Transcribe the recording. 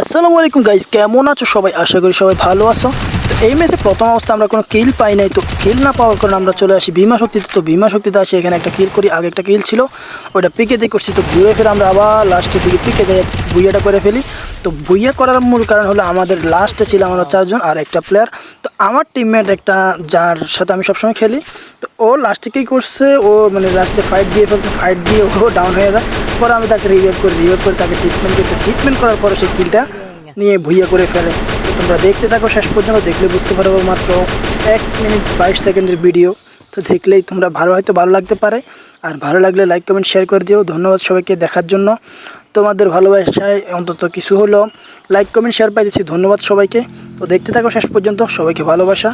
আসসালামু আলাইকুম গাইজ কেমন আছো সবাই? আশা করি সবাই ভালো আছো। তো এই ম্যাচে প্রথম অবস্থা আমরা কোনো কিল পাই নাই, তো কিল না পাওয়ার কারণে আমরা চলে আসি বিমা শক্তিতে। তো বিমা শক্তিতে আসি, এখানে একটা কিল করি, আগে একটা কিল ছিল, ওটা পিকে দিয়ে করছি। তো ঘুরে ফেরে আমরা আবার লাস্টের দিকে পিকে যাই বুইয়াটা করে ফেলি। তো বুইয়া করার মূল কারণ হলো আমাদের লাস্টে ছিল আমরা চারজন আর একটা প্লেয়ার তো আমার টিমমেট একটা যার সাথে আমি সবসময় খেলি। তো ও লাস্টে কী করছে ও মানে লাস্টে ফাইট দিয়ে ফেলছে ফাইট দিয়ে ও ডাউন হয়ে যায়। পরে আমি তাকে রিভাইভ করি রিভাইভ করে তাকে ট্রিটমেন্ট করতে ট্রিটমেন্ট করার পরে সেই কিলটা নিয়ে ভুইয়া করে ফেলে। তো তোমরা দেখতে থাকো শেষ পর্যন্ত দেখলে বুঝতে পারব মাত্র এক মিনিট বাইশ সেকেন্ডের ভিডিও তো দেখলেই তোমরা ভালো হয়তো ভালো লাগতে পারে। আর ভালো লাগলে লাইক কমেন্ট শেয়ার করে দিও। ধন্যবাদ সবাইকে দেখার জন্য। তোমাদের ভালোবাসায় অন্তত কিছু হলো লাইক কমেন্ট শেয়ার পাই দিচ্ছি ধন্যবাদ সবাইকে। তো দেখতে থাকো শেষ পর্যন্ত। সবাইকে ভালোবাসা।